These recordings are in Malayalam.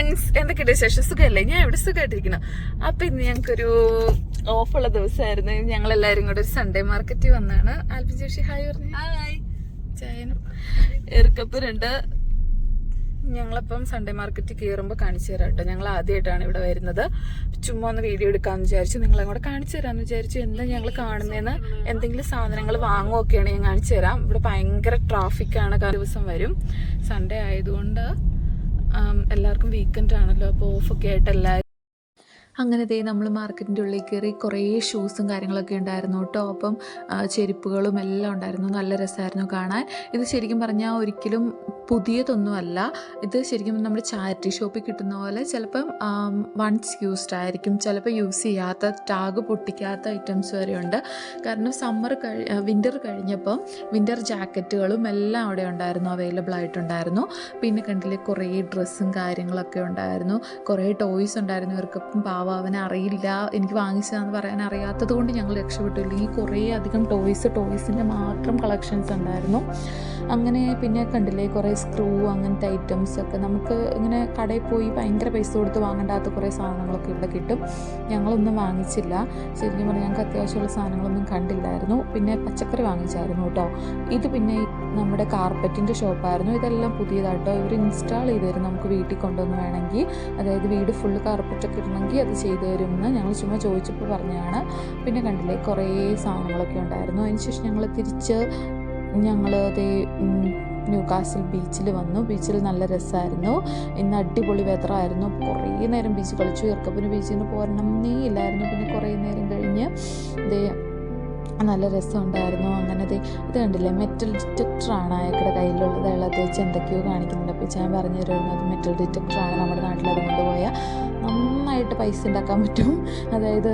എന്തൊക്കെയുണ്ട് വിശേഷം? സുഖമല്ലേ ഞാൻ ഇവിടെ സുഖമായിട്ടിരിക്കണം അപ്പൊ ഇന്ന് ഞങ്ങൾക്കൊരു ഓഫുള്ള ദിവസമായിരുന്നു. ഞങ്ങൾ എല്ലാവരും കൂടെ ഒരു സൺഡേ മാർക്കറ്റിൽ വന്നാണ്. ആൽബി ജോഷി ഹായ് പറഞ്ഞു. ചായനും എറുക്കപ്പുരുണ്ട് ഞങ്ങളപ്പം സൺഡേ മാർക്കറ്റിൽ കയറുമ്പോൾ കാണിച്ചു തരാം കേട്ടോ. ഞങ്ങൾ ആദ്യമായിട്ടാണ് ഇവിടെ വരുന്നത്. ചുമ്മാ ഒന്ന് വീഡിയോ എടുക്കാമെന്ന് വിചാരിച്ചു. നിങ്ങളെ കൂടെ കാണിച്ചു തരാമെന്ന് വിചാരിച്ചു. എന്താ ഞങ്ങൾ കാണുന്നതെന്ന് എന്തെങ്കിലും സാധനങ്ങൾ വാങ്ങുകയൊക്കെയാണ് ഞാൻ കാണിച്ചു തരാം. ഇവിടെ ഭയങ്കര ട്രാഫിക്കാണ് ദിവസം വരും. സൺഡേ ആയതുകൊണ്ട് എല്ലാവർക്കും വീക്കെൻഡ് ആണല്ലോ അപ്പോൾ ഓഫൊക്കെ ആയിട്ട് എല്ലാവരും അങ്ങനെ ദേ നമ്മൾ മാർക്കറ്റിന്റെ ഉള്ളിൽ കയറി കുറേ ഷൂസും കാര്യങ്ങളൊക്കെ ഉണ്ടായിരുന്നു കേട്ടോ. അപ്പം ചെരുപ്പുകളും എല്ലാം ഉണ്ടായിരുന്നു. നല്ല രസമായിരുന്നു കാണാൻ. ഇത് ശരിക്കും പറഞ്ഞാൽ ഒരിക്കലും പുതിയതൊന്നുമല്ല. ഇത് ശരിക്കും നമ്മൾ ചാരിറ്റി ഷോപ്പിൽ കിട്ടുന്ന പോലെ ചിലപ്പം വൺസ് യൂസ്ഡ് ആയിരിക്കും. ചിലപ്പോൾ യൂസ് ചെയ്യാത്ത ടാഗ് പൊട്ടിക്കാത്ത ഐറ്റംസ് വരെയുണ്ട് കാരണം സമ്മർ കഴി വിന്റർ കഴിഞ്ഞപ്പം വിന്റർ ജാക്കറ്റുകളും എല്ലാം അവിടെ ഉണ്ടായിരുന്നു അവൈലബിൾ ആയിട്ടുണ്ടായിരുന്നു. പിന്നെ കണ്ടില്ലേ കുറേ ഡ്രസ്സും കാര്യങ്ങളൊക്കെ ഉണ്ടായിരുന്നു. കുറേ ടോയ്സ് ഉണ്ടായിരുന്നു. ഇവർക്കൊപ്പം പാവ അവനെ അറിയില്ല. എനിക്ക് വാങ്ങിച്ചതാന്ന് പറയാൻ അറിയാത്തത് കൊണ്ട് ഞങ്ങൾ രക്ഷപ്പെട്ടു. ഇല്ലെങ്കിൽ കുറേ അധികം ടോയ്സ് ടോയ്സിന്റെ മാത്രം കളക്ഷൻസ് ഉണ്ടായിരുന്നു. അങ്ങനെ പിന്നെ കണ്ടില്ലേ കുറേ സ്ക്രൂ അങ്ങനത്തെ ഐറ്റംസ് ഒക്കെ. നമുക്ക് ഇങ്ങനെ കടയിൽ പോയി ഭയങ്കര പൈസ കൊടുത്ത് വാങ്ങേണ്ടാത്ത കുറേ സാധനങ്ങളൊക്കെ ഇവിടെ കിട്ടും. ഞങ്ങളൊന്നും വാങ്ങിച്ചില്ല. ശരിക്കും പറഞ്ഞാൽ ഞങ്ങൾക്ക് അത്യാവശ്യമുള്ള സാധനങ്ങളൊന്നും കണ്ടില്ലായിരുന്നു. പിന്നെ പച്ചക്കറി വാങ്ങിച്ചായിരുന്നു കേട്ടോ. ഇത് പിന്നെ നമ്മുടെ കാർപ്പറ്റിന്റെ ഷോപ്പായിരുന്നു ഇതെല്ലാം പുതിയതായിട്ടോ ഇവർ ഇൻസ്റ്റാൾ ചെയ്ത് തരും നമുക്ക് വീട്ടിൽ കൊണ്ടുവന്ന് വേണമെങ്കിൽ. അതായത് വീട് ഫുള്ള് കാർപ്പറ്റൊക്കെ ഇടണമെങ്കിൽ അത് ചെയ്തു തരുമെന്ന് ഞങ്ങൾ ചുമ്മാ ചോദിച്ചപ്പോൾ പറഞ്ഞതാണ്. പിന്നെ കണ്ടില്ലേ കുറേ സാധനങ്ങളൊക്കെ ഉണ്ടായിരുന്നു. അതിനുശേഷം ഞങ്ങൾ തിരിച്ച് ഞങ്ങൾ അതേ ന്യൂ കാസിൽ ബീച്ചിൽ വന്നു. ബീച്ചിൽ നല്ല രസമായിരുന്നു. ഇന്ന് അടിപൊളി വെതറായിരുന്നു കുറേ നേരം ബീച്ച് കളിച്ചു. ഇറക്കപ്പിന് ബീച്ചിൽ നിന്ന് പോരണമേ ഇല്ലായിരുന്നു. പിന്നെ കുറേ നേരം കഴിഞ്ഞ് ദേ നല്ല രസമുണ്ടായിരുന്നു. അങ്ങനെ ദേ ഇത് കണ്ടില്ലേ? മെറ്റൽ ഡിറ്റക്ടറാണ് അയാളുടെ കയ്യിലുള്ളത്. അയാൾ അത് വെച്ച് എന്തൊക്കെയോ കാണിക്കുന്നുണ്ട്. അപ്പോൾ ഞാൻ പറഞ്ഞു തരുമായിരുന്നു അത് മെറ്റൽ ഡിറ്റക്ടറാണ് നമ്മുടെ നാട്ടിൽ അത് കൊണ്ടുപോയാൽ നന്നായിട്ട് പൈസ ഉണ്ടാക്കാൻ പറ്റും. അതായത്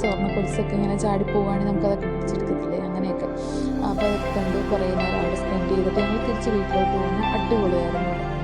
സ്വർണ കൊലിസൊക്കെ ഇങ്ങനെ ചാടി പോവുകയാണെങ്കിൽ നമുക്കതൊക്കെ പിടിച്ചെടുക്കത്തില്ലേ? അങ്ങനെയൊക്കെ. അപ്പോൾ അതൊക്കെ കണ്ട് കുറേ നേരം അവിടെ സ്പെൻഡ് ചെയ്തിട്ട് ഞങ്ങൾ തിരിച്ച് വീട്ടിലോട്ട് പോകുന്നു. അടിപൊളിയായിരുന്നു.